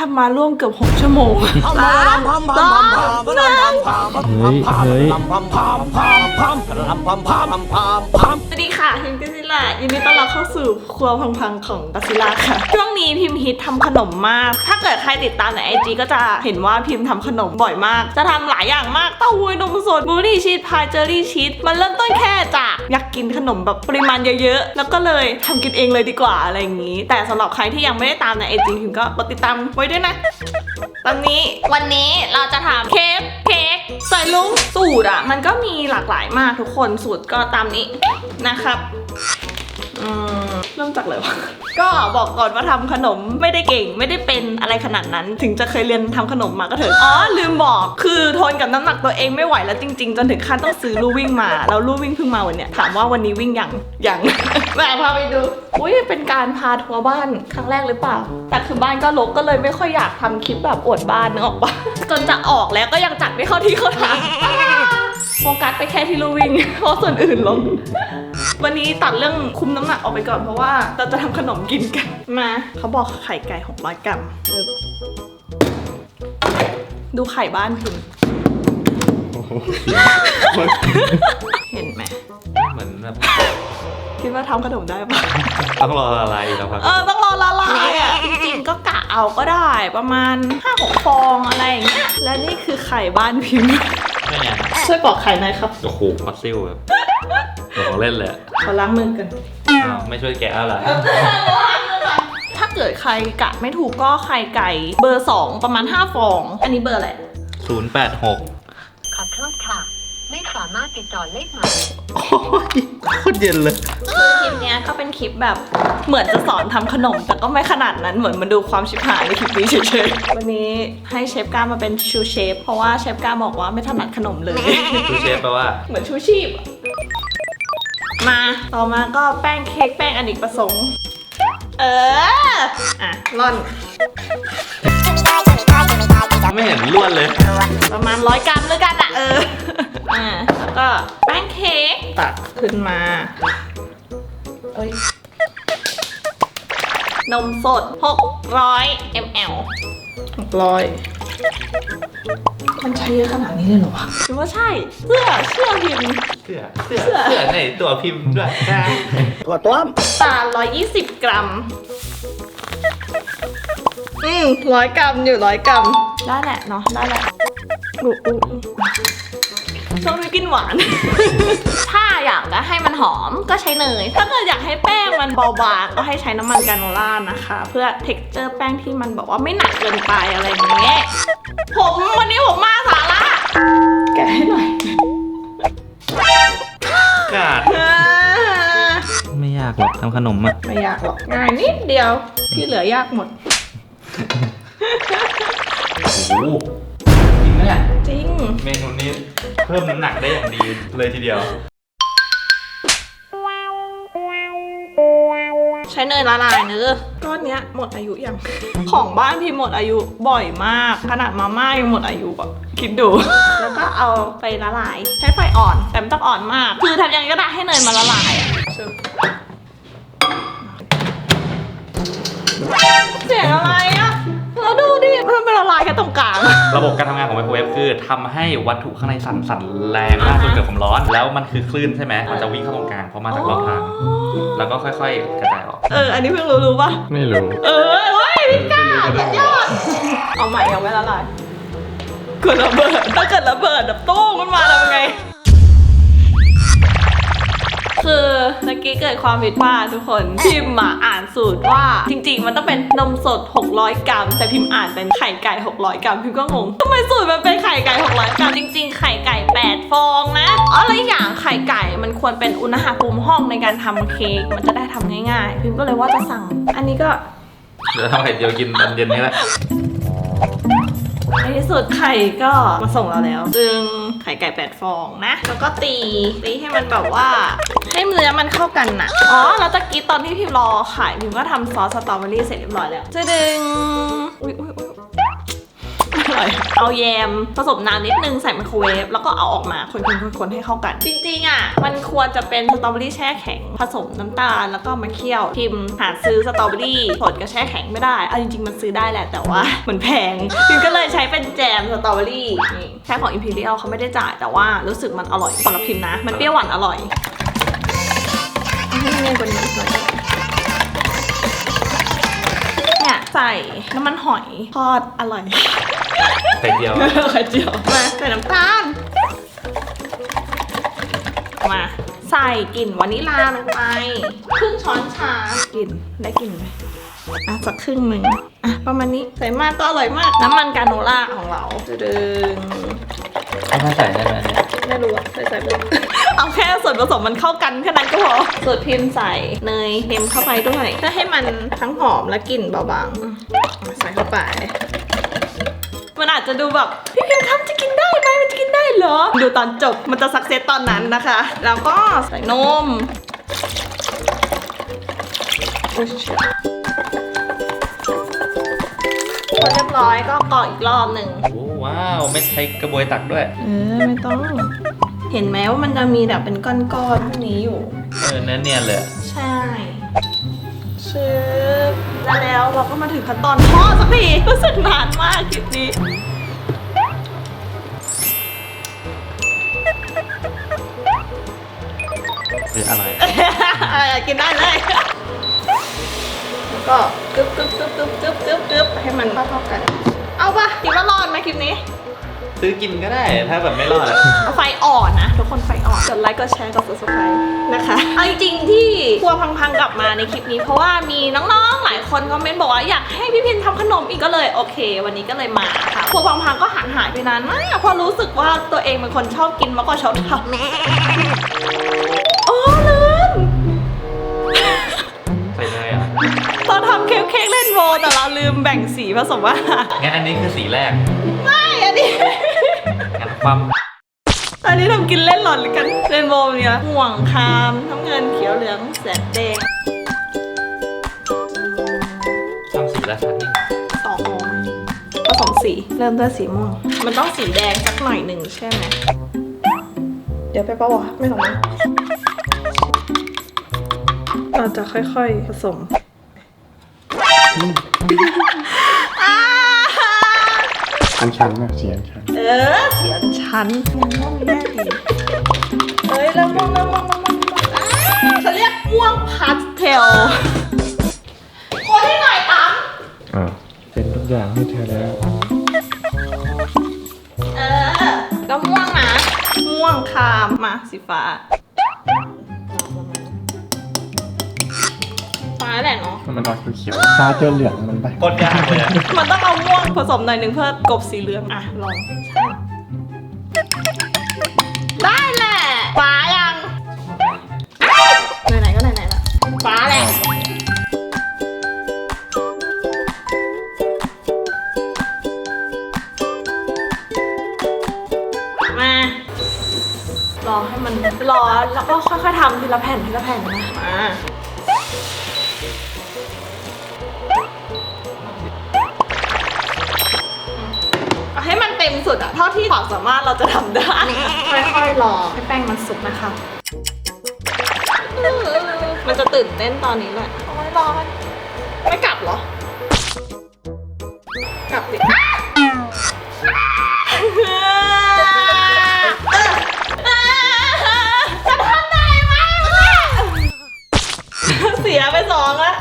ทำมาร่วมเกือบ 6 ชั่วโมงสามสองหนึ่งเฮ้ยเฮ้ยสวัสดีค่ะพิมกัซิล่ายินดีต้อนรับเข้าสู่ครัวพังๆของกัซิล่าค่ะ ช่วงนี้พิมฮิตทำขนมมาก ถ้าเกิดใครติดตามในไอจีก็จะเห็นว่าพิมทำขนมบ่อยมาก จะทำหลายอย่างมากเต้าหู้นมสดบลูรี่ชีสพายเจอรี่ชีสมันเริ่มต้นแค่จากอยากกินขนมแบบปริมาณเยอะๆ แล้วก็เลยทำกินเองเลยดีกว่าอะไรอย่างนี้ แต่สำหรับใครที่ยังไม่ได้ตามในไอจีพิมก็กดติดตามไว้ด้วยนะตอนนี้วันนี้เราจะทำเค้กเค้กใส่ลุงสูตรอะ มันก็มีหลากหลายมากทุกคนสูตรก็ตามนี้นะครับ อืม เริ่มจากเลยวะก็บอกก่อนว่าทำขนมไม่ได้เก่ง ไม่ได้เป็นอะไรขนาดนั้น ถึงจะเคยเรียนทำขนมมาก็เถอะอ๋อลืมบอกคือทนกับน้ำหนักตัวเองไม่ไหวแล้วจริงๆ จนถึงขั้นต้องซื้อลู่วิ่งมาแล้วลู่วิ่งเพิ่งมาวันเนี้ยถามว่าวันนี้วิ่งยังยังแม่พาไปดูอุ้ยเป็นการพาทัวร์บ้านครั้งแรกหรือเปล่า แต่คือบ้านก็รกก็เลยไม่ค่อยอยากทำคลิปแบบอวดบ้านนึกออกปะจนจะออกแล้วก็ยังจัดไม่เข้าที่เข้าทาง โฟกัสไปแค่ที่ลู่วิ่ง เพราะส่วนอื่นลง วันนี้ตัดเรื่องคุมน้ำหนักออกไปก่อนเพราะว่าเราจะทำขนมกินกันมา เขาบอกไข่ไก่ 600 กรัมเออดูไข่บ้านพิมพ์เห็นไหมเหมือนแบบคิดว่าทำขนมได้ปะต้องรอละลายอีกแล้วครับเออต้องรอละลายอะจริงๆก็กะเอาก็ได้ประมาณ5-6ฟองอะไรอย่างเงี้ยและนี่คือไข่บ้านพิมพ์ ไม่ไงช่วยบอกไข่หน่อยครับโอ้โหฟอสซิลแบบของเล่นเลยอะขอล้างมือกัน อ้าวไม่ช่วยแกะแล้วเหรอถ้าเกิดใครกะไม่ถูกก็ไข่ไก่ เบอร์ 2 ประมาณ 5 ฟอง อันนี้เบอร์อะไร ศูนย์แปดหก ขอโทษค่ะ ไม่ สามารถติดต่อเลขหมายโอ้ยโคตรเย็นเลยคือคลิปเนี้ยก็เป็นคลิปแบบเหมือนจะสอนทำขนม แต่ก็ไม่ขนาดนั้นเหมือนมาดูความชิบหายในคลิปนี้เฉยๆวันนี้ให้เชฟก้ามาเป็นชูเชฟเพราะว่าเชฟก้าบอกว่าไม่ถนัดขนมเลยดูเชฟแปลว่า เหมือนชูชีพอะมา ต่อมาก็แป้งเค้กแป้งอเนกประสงค์ เออ อะร่อน ไม่เห็นล้วนเลย ประมาณร้อยกรัมแล้วกันอะเออ อ่าแล้วก็แป้งเค้กตักขึ้นมา เอ้ย นมสด 600 ml 600มันใช้เยอะขนาดนี้เลยเหรอวะคิดว่าใช่เสื้อเสื้อพิมพ์ เสื้อเสื้อเสื้อในตัวพิมพ์ด้วยถั่วต้มตาล120 กรัม อืมร้อยกรัมอยู่ร้อยกรัม ได้แหละเนาะ ได้แหละอู้อู้อู้ ช่วงนี้กินหวาน ถ้าอยากจะให้มันหอมก็ใช้เนย ถ้าเกิดอยากให้แป้งมันเบาบางก็ให้ใช้น้ำมันกาโนล่านะคะ เพื่อเท็กเจอร์แป้งที่มันแบบว่าไม่หนักเกินไปอะไรอย่างเงี้ย ผมวันนี้ผมมาสาระแกะให้หน่อยกาดอ่าไม่ยากหรอกทำขนมอะไม่ยากหรอกง่ายนิดเดียวที่เหลือยากหมดโอ้โหจริงไหมเนี่ยจริง เมนูนี้เพิ่มน้ำหนักได้อย่างดีเลยทีเดียว ใช้เนยละลายเนอะก้อนเนี้ยหมดอายุยัง ของบ้านพี่หมดอายุบ่อยมาก ขนาดมาม่ายังหมดอายุอะคิดดู แล้วก็เอาไปละลาย ใช้ไฟอ่อน แต่ไม่ต้องอ่อนมาก คือทำยังไงก็ได้ให้เนยมันละลายอะเสียงอะไรอะ ละลายแค่ตรงกลาง ระบบการทำงานของไมโครเวฟคือทำให้วัตถุข้างในสั่นสั่นแรงมากจนเกิดความร้อน แล้วมันคือคลื่นใช่ไหมมันจะวิ่งเข้าตรงกลางเพราะมาจากรอบทาง แล้วก็ค่อยๆ กระจายออกเออ อันนี้เพิ่งรู้รู้ป่ะ ไม่รู้ เออเว้ยพี่ก้าสุดยอด เอาใหม่เอาไว้ละลายเกิดระเบิดถ้าเกิดระเบิดแบบตู้มมันมาทำไง คือเมื่อกี้เกิดความผิดพลาดทุกคน พิมพ์มาอ่านสูตรว่า จริง ๆ มันต้องเป็นนมสด 600 กรัม แต่พิมพ์อ่านเป็นไข่ไก่ 600 กรัม พิมพ์ก็งงทำไมสูตรมันเป็นไข่ไก่ 600 กรัม จริง ๆ ไข่ไก่ 8 ฟองนะอ๋อแล้วอีกอย่างไข่ไก่มันควรเป็นอุณหภูมิห้องในการทำเค้กมันจะได้ทำง่าย ๆ พิมพ์ก็เลยว่าจะสั่ง อันนี้ก็เดี๋ยวทำไข่เจียวกินตอนเย็นนี้แหละในที่สุดไข่ก็มาส่งเราแล้วจึง ไข่ไก่แปดฟองนะ แล้วก็ตีตีให้มันแบบว่า ให้เนื้อมันเข้ากันนะอ๋อแล้วตะกี้ตอนที่พิมรอขายพิมก็ทำซอสสตรอเบอรี่เสร็จเรียบร้อยแล้วจะดึงอุ้ยอุ้ยอุ้ยอะไร่อย เอาแยมผสมน้ำนิดนึงใส่ไมโครเวฟแล้วก็เอาออกมาคนๆๆๆให้เข้ากัน จริงๆอะมันควรจะเป็นสตรอเบอรี่แช่แข็งผสมน้ำตาลแล้วก็มาเคี่ยวพิมพ์หาซื้อสตรอเบอรี่สดกับแช่แข็งไม่ได้เอาจริงๆมันซื้อได้แหละแต่ว่ามันแพงพิมก็เลยใช้เป็นแจมสตรอเบอรี่นี่แค่ของ Imperial เขาไม่ได้จ่ายแต่ว่ารู้สึกมันอร่อยสำหรับพิมนะ มันเปรี้ยวหวานอร่อยเอาให้เนียนกว่านี้หน่อย ใส่น้ำมันหอยทอดอร่อยไข่เดียวไข่เจียวมาใส่น้ำตาลมาใส่กลิ่นวานิลลาลงไปครึ่งช้อนชากลิ่นได้กลิ่นไหมอะสักครึ่งหนึ่ง อะประมาณนี้ใส่มากก็อร่อยมาก น้ำมันกาโนล่าของเราดึงเอามาใส่ได้ไหมเนี่ยไม่รู้อะใส่ใส่ไปเอาแค่ส่วนผสมมันเข้ากันแค่นั้นก็พอสูตรพิมพ์ใส่เนยเค็มเข้าไปด้วยเพื่อให้มันทั้งหอมและกลิ่นเบาบางใส่เข้าไปมันอาจจะดูแบบพี่พิมพ์ครับจะกินได้ไหมมันจะกินได้เหรอ ดูตอนจบมันจะสักเซสตอนนั้นนะคะ แล้วก็ใส่นม อุ๊ยเชี่ยพอเรียบร้อยก็กรอกอีกรอบหนึ่งโอ้ว้าว ไม่ใช้กระบวยตักด้วย เออไม่ต้อง เห็นไหมว่ามันจะมีแบบเป็นก้อนๆพวกนี้อยู่ เออเนื้อเนียนเลยอะใช่ชึบแล้วแล้วเราก็มาถึงขั้นตอนทอดสักทีรู้สึกนานมากคลิปนี้หรืออะไรเออกินได้เลยแล้ว ก็กึ๊บกึ๊บกึ๊บกึ๊บกึ๊บกึ๊บกึ๊บให้มันเข้าๆกัน เอาปะคิดว่ารอดไหมคลิปนี้ ซื้อกินก็ได้ถ้าแบบไม่รอดอะเอาไฟอ่อนนะ ทุกคนไฟอ่อนกดไลค์กดแชร์กด subscribe นะคะเอาจริงๆที่ครัวพังๆกลับมาในคลิปนี้ เพราะว่ามีน้องๆหลายคนคอมเมนต์บอกว่าอยากให้พี่พินทำขนมอีกก็เลยโอเค วันนี้ก็เลยมาค่ะครัวพังๆก็ห่างหายไปนานมากเพราะรู้สึกว่าตัวเองเป็นคนชอบกินมากกว่าชอบทำโอ้ลืม ใส่เนยอะตอน ทำเค้กเค้กเล่นโบว์แต่เราลืมแบ่งสีผสมอาหารงั้นอันนี้คือสีแรกไม่อันนี้งั้นความอันนี้ทำกินเล่นหลอนหรือกันเรนโบว์เนี่ยห่วงคามน้ำเงินเขียวเหลืองแสดแดงความสีราชานี่สองผสมสีเริ่มด้วยสีม่วงมันต้องสีแดงสักหน่อยหนึ่งใช่ไหมเดี๋ยวไปปะวะไม่ต้องนะเราจะค่อยๆผสม อ่าอันชันนะเสียงชันเออเสียงฉันม่วงม่วงแน่ดีเอ้ยแล้วม่วงแล้วม่วงแล้วม่วงม่วงอ่าเขาเรียกม่วงพาสเทลคนให้หน่อยตั้มอ่าเป็นทุกอย่างให้เธอแล้วเออก็ม่วงนะม่วงคามมาสีฟ้า แหละเนาะ มันออกเขียวๆฟ้าเจอเหลืองมันไปโคตรยากเลยอะมันต้องเอาม่วงผสมหน่อยหนึ่งเพื่อกลบสีเหลือง อะ ลองใช่ได้แหละฟ้ายังไหนๆก็ไหนๆละฟ้าแหละ มา รอให้มันรอแล้วก็ค่อยๆทำทีละแผ่นทีละแผ่นนะมาเอา ให้มันเต็มสุดอะเท่าที่ความสามารถเราจะทำได้ ค่อยๆรอให้แป้งมันสุกนะคะมันจะตื่นเต้นตอนนี้แหละโอ้ยรอมันไม่กลับเหรอ กลับดิอ้าจะทำได้ไหมวะเสียไปสองแล้ว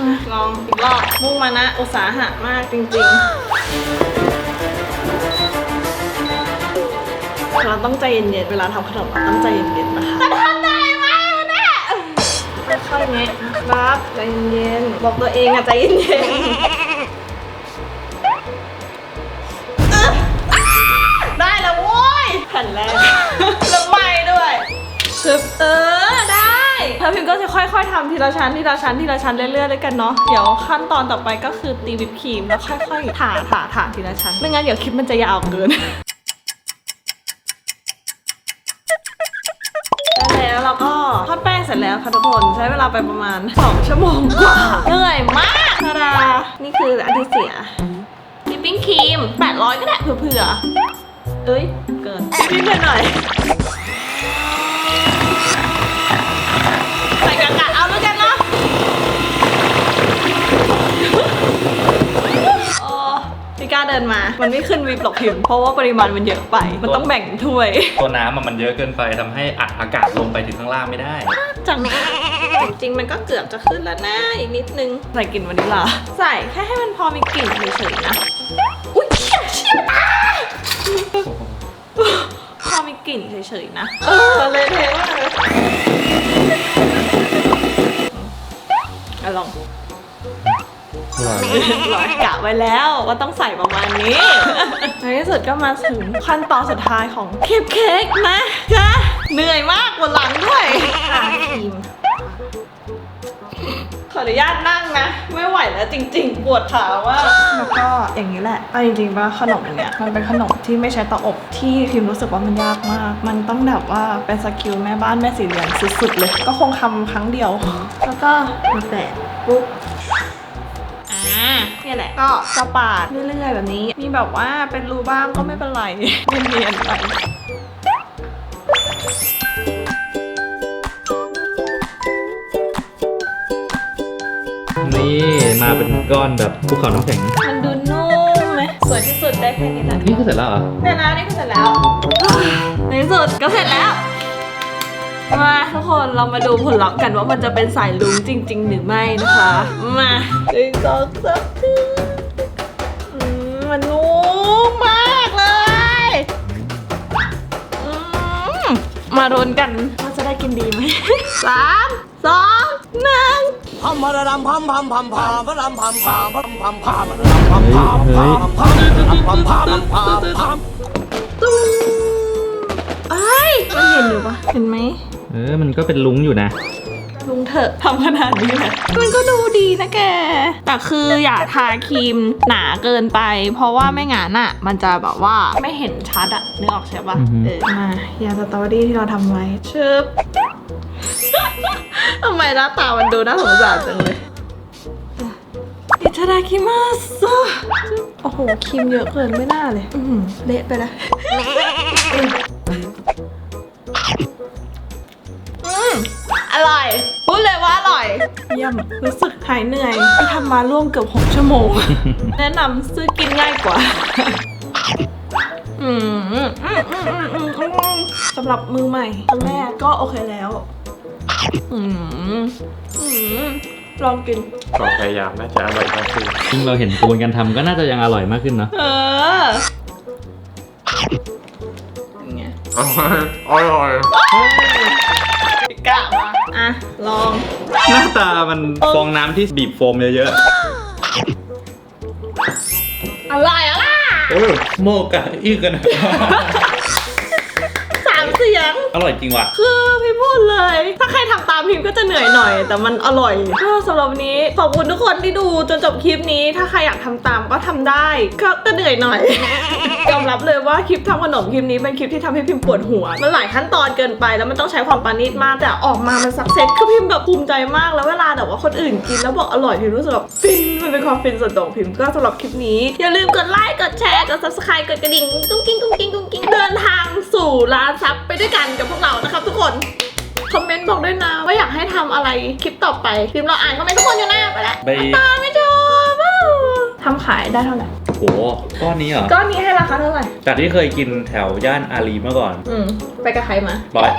มาลองอีกรอบมุ่งมานะ อุตสาหะมากจริงๆ เราต้องใจเย็นๆ เวลาทำขนมเราต้องใจเย็นๆ นะคะจะทำได้ไหมวะเนี่ยค่อยๆเงี้ยนะครับใจเย็นๆ บอกตัวเองอะใจเย็นๆเอ้ออ้าได้แล้วโว้ยแผ่นแรกแล้วไหมด้วยชึบเออได้แล้วพิมก็จะค่อยๆทำทีละชั้นทีละชั้นทีละชั้นเรื่อยๆด้วยกันเนาะ เดี๋ยวขั้นตอนต่อไปก็คือตีวิปครีมแล้วค่อยๆถาถาถาทีละชั้น ไม่งั้นเดี๋ยวคลิปมันจะยาวเกิน แล้วเราก็ทอดแป้งเสร็จแล้วค่ะทุกคนใช้เวลาไปประมาณ 2 ชั่วโมงกว่าเหนื่อยมากธาดานี่คืออันที่เสียดิปปิ้งครีม800ก็ได้เผื่อๆเอ้ยเกินนิดๆหน่อยๆ เดินมา มันไม่ขึ้นวิบหรอกพิมพ์เพราะว่าปริมาณมันเยอะไป มันต้องแบ่งถ้วย ตัวน้ำอะมันเยอะเกินไปทำให้อัดอากาศลงไปถึงข้างล่างไม่ได้ จังจริงๆมันก็เกือบจะขึ้นแล้วนะอีกนิดนึง ใส่กลิ่นวานิลลาใส่แค่ให้มันพอมีกลิ่นเฉยๆนะอุ้ยเชี่ยเชี่ยตายพอมีกลิ่นเฉยๆนะ เออเลยเทมากเลยอะลองอ ร่อยร้อยกะไว้แล้วว่าต้องใส่ประมาณนี้ในที่สุดก็มาถึงขั้นตอนสุดท้ายของเค้กเค้กนะจ๊ะเหนื่อยมากปวดหลังด้วยทาครีมขออนุญาตนั่งนะ ไม่ไหวแล้วจริง ๆ ปวดขาว่ากแล้วก็อย่างนี้แหละเอาจริงๆป่ะขนมอันเนี้ยมันเป็นขนมที่ไม่ใช้เตาอบที่พิมรู้สึกว่ามันยากมาก มันต้องแบบว่าเป็นสกิลแม่บ้านแม่สีเหลืองสุดๆเลย ก็คงทำครั้งเดียว แล้วก็มาแปะปุ๊บอ่า เนี่ยแหละก็จะปาดเรื่อยๆแบบนี้ มีแบบว่าเป็นรูบ้างก็ไม่เป็นไรเนียนๆไปนี่มาเป็นก้อนแบบภูเขาน้ำแข็ง มันดูนุ่มไหมสวยที่สุดได้แค่นี้แหละนี่คือเสร็จแล้วเหรอเสร็จแล้วนี่คือเสร็จแล้วในที่สุดก็เสร็จแล้ว มาทุกคนเรามาดูผลลัพธ์กันว่ามันจะเป็นสายลุงจริง ๆ หรือไม่นะคะ มาหนึ่งสองสามอืมมันนุ่มมากเลยอืมมารุนกันว่าจะได้กินดีไหม สามสองหนึ่ง พัมพะระดำพัมพัมพัมพามพะดำพัมพามพัมพัมพามพะระดำพัมพามพามพามพัมพามพามพามตุ้มเอ้ยมันเห็นหรือปะเห็นไหม เออ มันก็เป็นลุงอยู่นะ ลุงเถอะทำขนาดนี้แหละมันก็ดูดีนะแก แต่คืออย่าทาครีมหนาเกินไป เพราะว่าไม่งั้นอะ มันจะแบบว่าไม่เห็นชัดอะนึกออกใช่ปะอือฮึเออมายาสตรอเบอรี่ที่เราทำไว้ชึบทำไมหน้าตามันดูน่าสงสารจังเลยอิตาดาคิมัสโอ้โหครีมเยอะเกินไม่น่าเลย อือหือเละไปแล้ว อร่อย พูดเลยว่าอร่อย เยี่ยมรู้สึกหายเหนื่อยที่ทำมาร่วมเกือบ6ชั่วโมง แนะนำซื้อกินง่ายกว่า อืมอืมอืมอืมอืมอืมอืมสำหรับมือใหม่ครั้งแรกก็โอเคแล้ว อืมอืมลองกินก็พยายามน่าจะอร่อยมากขึ้นซึ่งเราเห็นกระบวนการทำก็น่าจะยังอร่อยมากขึ้นเนาะ เออเป็นไงอร่อย กะมา อะ ลอง หน้าตามันฟองน้ำที่บีบโฟมเยอะอร่อยอะล่ะๆเออโมกะอีกกันสาม เสียง อร่อยจริงว่ะ คือพี่พูดเลย ถ้าใครทำตามพิมก็จะเหนื่อยหน่อย แต่มันอร่อยก็สำหรับวันนี้ขอบคุณทุกคนที่ดูจนจบคลิปนี้ ถ้าใครอยากทำตามก็ทำได้ก็จะเหนื่อยหน่อย ยอมรับเลยว่าคลิปทำขนมคลิปนี้เป็นคลิปที่ทำให้พิมปวดหัว มันหลายขั้นตอนเกินไปแล้วมันต้องใช้ความปานีตมาก แต่ออกมามันสักเซสคือพิมแบบภูมิใจมากแล้วเวลาแบบว่าคนอื่นกินแล้วบอกอร่อยพิมรู้สึกแบบฟิน มันเป็นความฟินส่วนตัวของพิมก็สำหรับคลิปนี้ อย่าลืมกดไลค์กดแชร์กด subscribe กดกระดิ่งกุ้งกิ้งกุ้งกิ้งกุ้งกิ้งเดินทางสู่ร้านซับไปด้วยกันกับพวกเรานะครับทุกคนคอมเมนต์บอกด้วยนะว่าอยากให้ทำอะไรคลิปต่อไปพิมพ์เราอ่านคอมเมนต์ทุกคนอยู่หน้าไปแล้วไป ตาไม่ชอบว้าวทำขายได้เท่าไหร่โอ้โหก้อนนี้เหรอก้อนนี้ให้ราคาเท่าไหร่จากที่เคยกินแถวย่านอารีเมื่อก่อน อืมไปกับใครมาร้อย